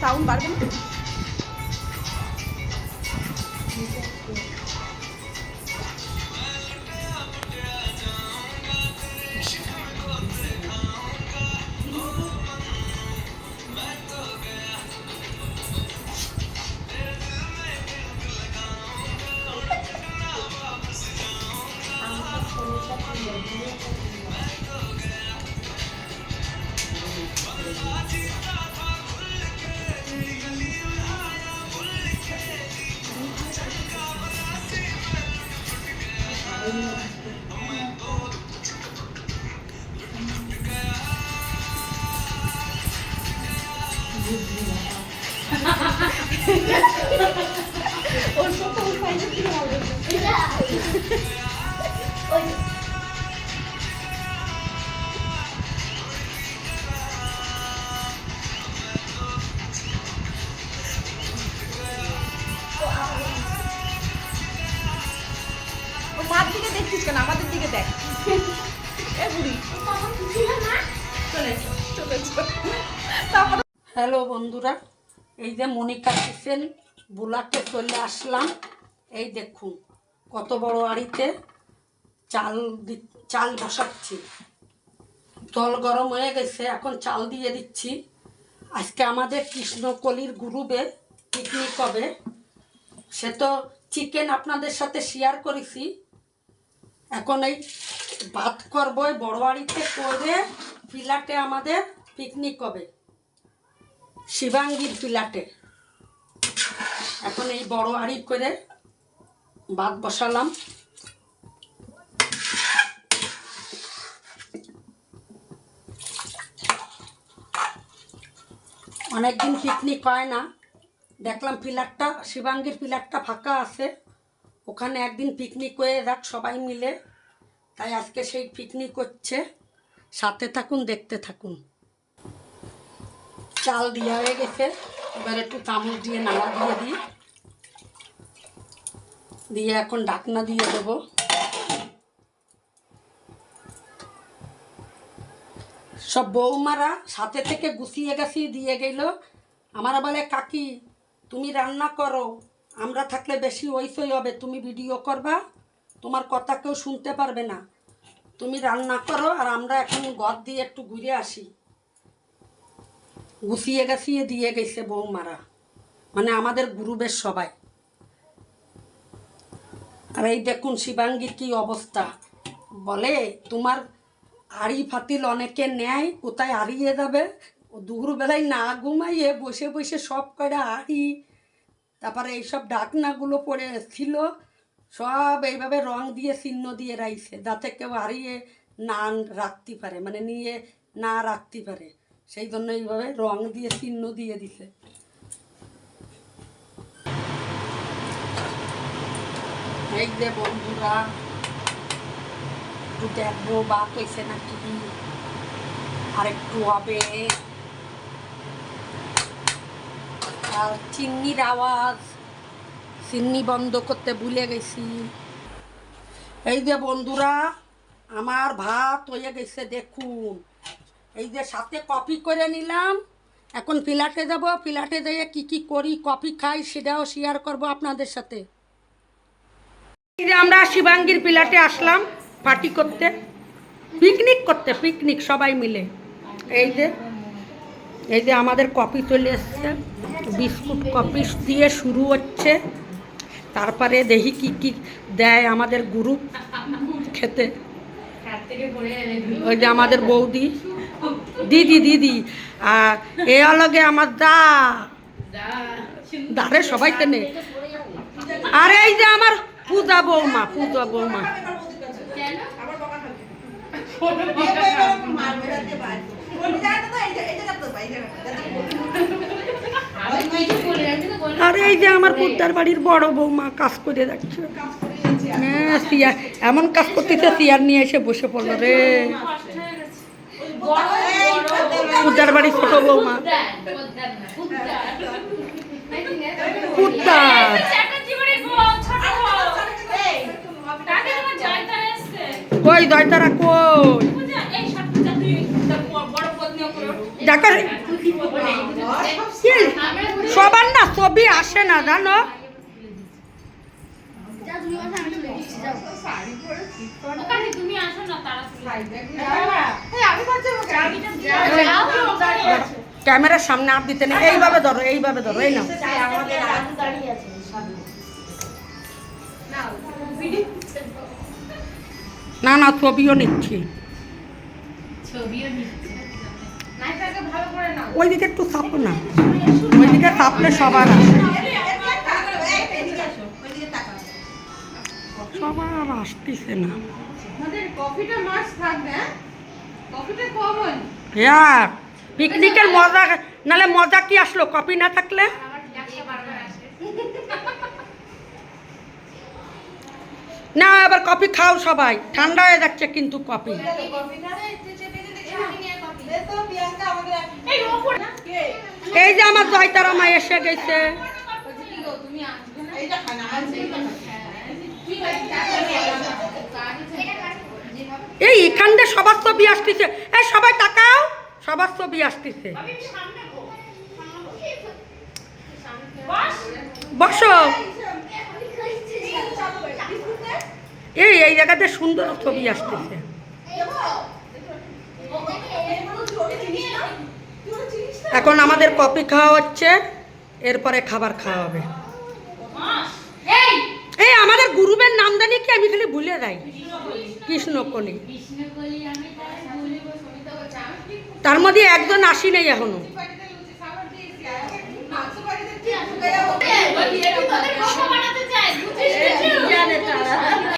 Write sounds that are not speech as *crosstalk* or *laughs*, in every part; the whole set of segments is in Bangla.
সাউন্ড বাড়বে না ওর মার দিকে দেখছিস কেন? আমাদের দিকে দেখ। এ বুড়ি। চলে। হ্যালো বন্ধুরা এই যে মনিকা কিচেন বুলাকে চলে আসলাম। এই দেখুন, কত বড় আড়িতে চাল দি- চাল বসাচ্ছি। জল গরম হয়ে গেছে, এখন চাল দিয়ে দিচ্ছি। আজকে আমাদের কৃষ্ণকলির গ্রুপে পিকনিক হবে। সে তো চিকেন আপনাদের সাথে শেয়ার করেছি। এখন এই ভাত করব বড় আড়িতে করে ফিলাটে আমাদের পিকনিক হবে। শিবাঙ্গীর পিলাটে এখন এই বড় হাঁড়ি করে ভাত বসালাম। অনেকদিন পিকনিক হয় না। দেখলাম পিলারটা শিবাঙ্গীর পিলারটা ফাঁকা আছে। ওখানে একদিন পিকনিক হয়ে যাক সবাই মিলে। তাই আজকে সেই পিকনিক হচ্ছে। সাথে থাকুন, দেখতে থাকুন। চাল দেওয়া হয়ে গেছে। এবার একটু চামচ দিয়ে নাড়া দিয়ে দিই। দিয়ে এখন ডাকনা দিয়ে দেবো। সব বৌমারা সাথে থেকে গুছিয়ে গাছিয়ে দিয়ে গেল। আমার বলে, কাকি, তুমি রান্না করো। আমরা থাকলে বেশি ওইসই হবে। তুমি ভিডিও করবা। তোমার কথা কেউ শুনতে পারবে না। তুমি রান্না করো আর আমরা এখন ঘর দিয়ে একটু ঘুরে আসি। গুছিয়ে গাছিয়ে দিয়ে গেছে বৌমারা মানে আমাদের গ্রুপের সবাই। আর এই দেখুন শিবাঙ্গীর কি অবস্থা। বলে, তোমার আড়ি ফাতিল অনেকে নেয়, কোথায় হারিয়ে যাবে? দুপুরবেলায় না ঘুমাইয়ে বসে বসে সব কয়টা আড়ি। তারপরে এইসব ডাকনাগুলো পড়ে ছিল, সব এইভাবে রং দিয়ে চিহ্ন দিয়ে রাইছে, যাতে কেউ হারিয়ে না রাখতে পারে মানে নিয়ে না রাখতে পারে। সেই জন্য এইভাবে রং দিয়ে, চিহ্ন দিয়ে দিছে। এই যে বন্ধুরা, একটু দেখব বা কইছে নাকি আর একটু হবে। আর চিন্নির আওয়াজ, চিন্নি বন্ধ করতে ভুলে গেছি। এই যে বন্ধুরা, আমার ভাত হয়ে গেছে, দেখুন। এই যে সাথে কপি করে নিলাম। এখন ফ্ল্যাটে যাব। ফ্ল্যাটে যেয়ে কি কি করি, কফি খাই, সেটাও শেয়ার করব আপনাদের সাথে। আমরা শিবাঙ্গীর পিলাটে আসলাম পার্টি করতে। পিকনিক করতে পিকনিক সবাই মিলে। এই যে এই যে আমাদের কপি চলে এসছে। বিস্কুট, কফি দিয়ে শুরু হচ্ছে। তারপরে দেখি কি কি দেয় আমাদের গ্রুপ খেতে। ওই যে আমাদের বৌদি। দিদি দিদি, আর এ অলগে আমার দা। দারে সবাই তেনে আরে এই যে আমার পূজা বৌমা পূজা বৌমা। আরে এই যে আমার পুত্তার বাড়ির বড় বৌমা কাজ করে যাচ্ছে। হ্যাঁ সিয়ার এমন কাজ করতেছে, সিয়ার নিয়ে এসে বসে পড়ল রে। পূজার বাড়ি ছোট বৌমা। কুত্তা কই দয়তারা কই? দেখো সবার না ছবি আসে না জানো? তুমি আসো না তাড়াতাড়ি। ক্যামেরার সামনে আপ দিতে নেই। এইভাবে ধরো এইভাবে ধরো, এই না না, ছবিও নিচ্ছি। ওইদিকে একটু চাপো না। ওইদিকে চাপলে সবার আসে। সবার আসতেছে না। কফিটা মাছ থাকবে হ্যাঁ কফিটা কমন হ্যাঁ পিকনিকের মজা নালে মজা কি আসলো? কপি না থাকলে? না এবার কফি খাও সবাই। ঠান্ডা হয়ে যাচ্ছে কিন্তু কফি। এই যে আমার জয়তারা মা এসে গেছে। এই এখানটা সবার ছবি আসতেছে। এই সবাই তাকাও সবার ছবি আসতেছে। বসো। এই এই জায়গাতে সুন্দর ছবি আসতেছে। এখন আমাদের কপি খাওয়া হচ্ছে এরপরে খাবার খাওয়া হবে। এই! আমাদের গুরুবের নাম জানি কি আমি খালি ভুলে যাই? কৃষ্ণকলি কৃষ্ণকলি আমি তাই বলিব সমিতা বলছে। আমি কি তার মধ্যে একজন আসি নেই এখনও। *laughs*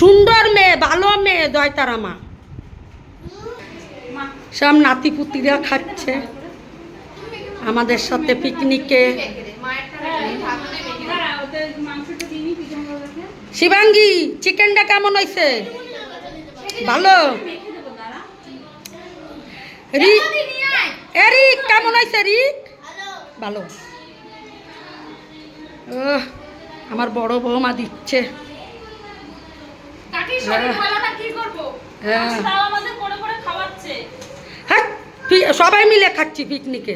সুন্দর মেয়ে, ভালো মেয়ে জয় তারা মা সব নাতিপুতিরা খাচ্ছে। আমাদের সাথে পিকনিকে। শিবাঙ্গি, চিকেনটা কেমন হয়েছে? ভালো। রিক, কেমন হয়েছে রিক? ভালো। আমার বড় বৌমা দিচ্ছে। পি- সবাই মিলে খাচ্ছি পিকনিকে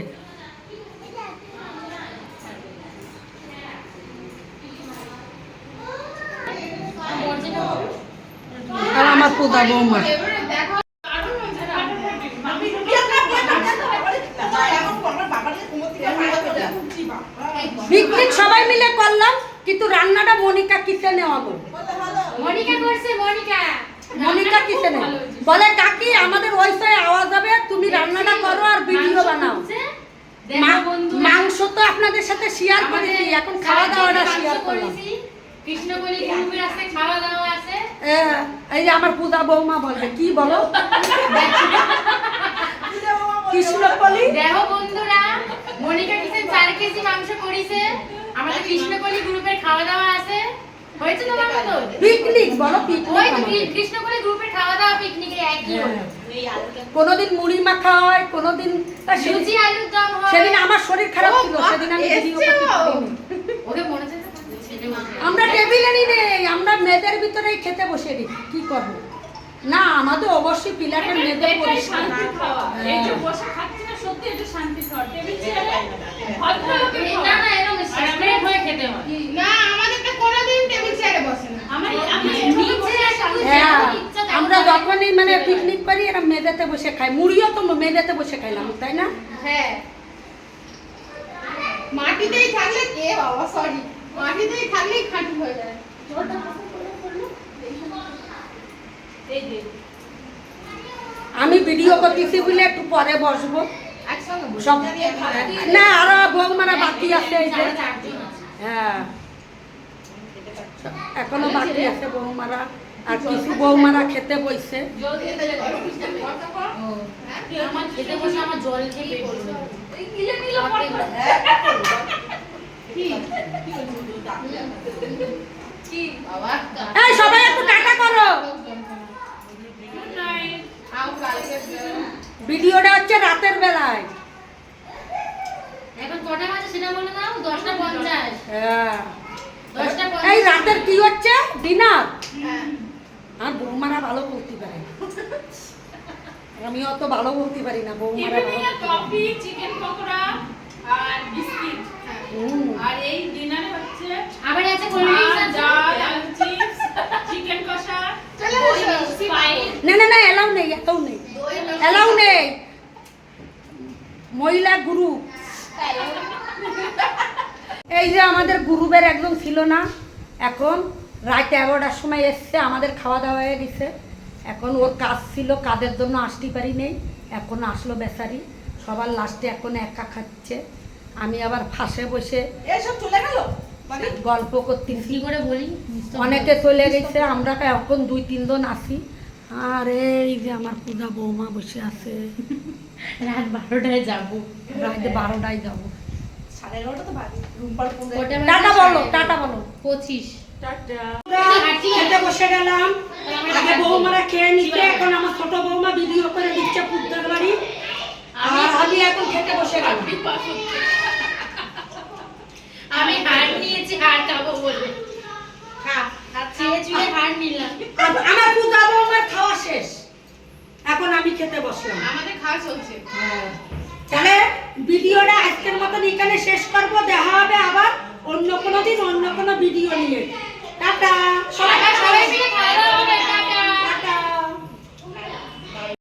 আর আমার পূজা বৌমা। পিকনিক সবাই মিলে করলাম কিন্তু রান্নাটা মনিকা কিচেনে হলো মনিকা করছে মনিকা। মনিকা কিচেনে বলে কাকি আমাদের ওইসাই আওয়াজ হবে তুমি রান্নাটা করো আর ভিডিও বানাও। মাংস তো আপনাদের সাথে শেয়ার করেছি এখন খাওয়া দাওয়াটা শেয়ার করলাম। কৃষ্ণকলি গ্রুপের আছে খাওয়া দাওয়া আছে। এই যে আমার পূজা বৌমা বলবে কি বলো? কৃষ্ণকলি? দেখো বন্ধুরা মনিকা কিচেন চার কেজি মাংস করিছে? আমাদের কৃষ্ণকলি গ্রুপের খাওয়া দাওয়া হয়েছে তোমার মতো পিকনিক বলো পিকনিক তো কৃ- কৃষ্ণকলি খাওয়া দাওয়া পিকনিকে একই হলো কোনোদিন মুড়ি মাখা হয় কোনোদিন তা সেদিন- আলুর দম হয়। সেদিন আমার শরীর খারাপ ছিল সেদিন আমি ভিডিও ওকে মনে। আমরা টেবিলে নেই আমরা মেয়েদের ভিতরেই খেতে বসে দিই কি করব? না আমাদের অবশ্যই পিলাটের মেয়েদের পরিষ্কার। এই যে বসে খাচ্ছি না সত্যি একটু শান্তি খাওয়া। টেবিল ভদ্রলোকে না না এরকম সেপারেট হয়ে খেতে হয় না আমাদেরটা কোনোদিন টেবিল চেয়ারে বসে না আমি আমি নিচে হ্যাঁ আমরা যখনই মানে পিকনিক করি এরা মেয়েদেতে বসে খাই মুড়িও তো মেয়েদেতে বসে খাইলাম তাই না? হ্যাঁ। মাটিতেই থাকলে কে বাবা সরি মাটিতেই থাকলেই খাঁটি হয়ে যায়। আমি ভিডিও করতেছি বলে একটু পরে বসবো। সব না আরও বৌমারা বাকি আছে হ্যাঁ। এখনও বাকি আছে বৌমারা আর কিছু বৌমারা খেতে বইছে। আমার খেতে বসে আমার জল খেয়ে পেট ভরে যাবে। এই গিলে নিলে আমাকে কি বাবা এই সবাই একটু টাটা করো। ভিডিওটা হচ্ছে রাতের বেলায়। এখন কটা বাজে সেটা বলে দাও? দশটা পঞ্চাশ। হ্যাঁ। এই রাতের কি হচ্ছে? ডিনার। আর বৌমারা ভালো বলতে পারে। আমি অত ভালো বলতে পারি না বৌমারা ভালো কফি চিকেন পকোড়া আর বিস্কিট। আর এই ডিনারে হচ্ছে আবার আছে কোল্ড ড্রিঙ্কস ডাল আলু চিপস চিকেন কষা চলে না না না এলাও নেই এলাও নেই। এলাও নেই। মহিলা গুরু। এই যে আমাদের গ্রুপের একজন ছিল না এখন রাত এগারোটার সময় এসছে আমাদের খাওয়া দাওয়া হয়ে গেছে। এখন ওর কাজ ছিল কাদের জন্য আসতে পারি নেই এখন আসলো বেচারি সবার লাস্টে এখন একা খাচ্ছে। আমি আবার ফাঁসে বসে এসব চলে গেল? মানে গল্প করতে কি করে বলি? অনেকে চলে গেছে আমরা এখন দুই তিনজন আসি আর এই যে আমার পূজা বৌমা বসে আছে। রাত বারোটায় যাব। রাত বারোটায় যাব। সাড়ে এগারোটা তো বাজে। রুম্পার ফোন টাটা বলো টাটা বলো। পঁচিশ। খেতে বসে গেলাম। আগে বৌমারা খেয়ে নিচ্ছে এখন আমার ছোট বৌমা ভিডিও করে দিচ্ছে পুত্রের বাড়ি। আর আমি এখন খেতে বসে গেলাম। আমি হার নিয়েছি হার খাব বলে। চেয়ে চুয়ে হার নিলাম। আর আমার পূজা বৌমার খাওয়া শেষ। এখন আমি খেতে বসলাম। আমাদের খাওয়া চলছে। তাহলে ভিডিওটা আজকের মতন এখানে শেষ করব। দেখা হবে আবার অন্য কোনো দিন অন্য কোনো ভিডিও নিয়ে। টাটা। সবাই সবাই মিলে